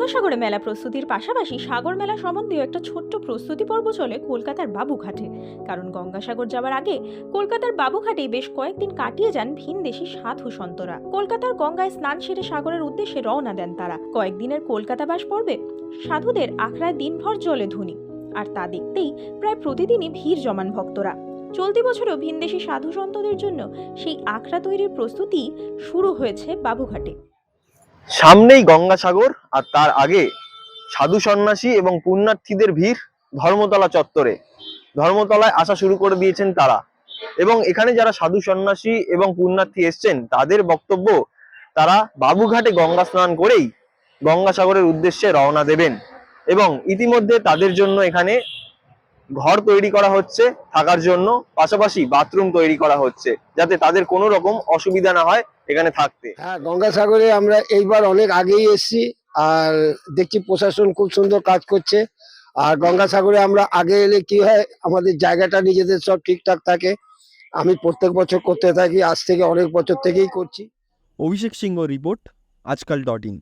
গঙ্গাসাগরে মেলা প্রস্তুতির পাশাপাশি সাগর মেলা সম্বন্ধীয় একটা ছোট্ট প্রস্তুতি পর্ব চলে কলকাতার বাবুঘাটে। কারণ গঙ্গাসাগর যাওয়ার আগে কলকাতার বাবুঘাটে বেশ কয়েকদিন কাটিয়ে যান ভিনদেশি সাধু সন্তরা। কলকাতার গঙ্গায় স্নান সেরে সাগরের উদ্দেশ্যে রওনা দেন তারা। কয়েকদিনের কলকাতাবাস পর্বে সাধুদের আখড়ায় দিনভর জলে ধুনি। আর তা দেখতেই প্রায় প্রতিদিনই ভিড় জমান ভক্তরা। চলতি বছরও ভিনদেশি সাধু সন্তদের জন্য সেই আখড়া তৈরির প্রস্তুতি শুরু হয়েছে বাবুঘাটে। সামনেই গঙ্গাসাগর আর তার আগে সাধু সন্ন্যাসী এবং পুণ্যার্থীদের ভিড় ধর্মতলা চত্বরে। ধর্মতলায় আসা শুরু করে দিয়েছেন তারা। এবং এখানে যারা সাধু সন্ন্যাসী এবং পুণ্যার্থী এসছেন, তাদের বক্তব্য তারা বাবুঘাটে গঙ্গা স্নান করেই গঙ্গাসাগরের উদ্দেশ্যে রওনা দেবেন। এবং ইতিমধ্যে তাদের জন্য এখানে ঘর তৈরি করা হচ্ছে থাকার জন্য পাশাপাশি বাথরুম তৈরি করা হচ্ছে যাতে তাদের কোনো রকম অসুবিধা না হয় এখানে থাকতে। হ্যাঁ গঙ্গাসাগরে আমরা এইবার অনেক আগেই এসেছি আর দেখছি প্রশাসন খুব সুন্দর কাজ করছে। আর গঙ্গাসাগরে আমরা আগে এলে কি হয় আমাদের জায়গাটা নিজেদের সব ঠিকঠাক থাকে। আমি প্রত্যেক বছর করতে থাকি আজ থেকে অনেক বছর থেকেই করছি। Abhishek Singh report Aajkaal dot in.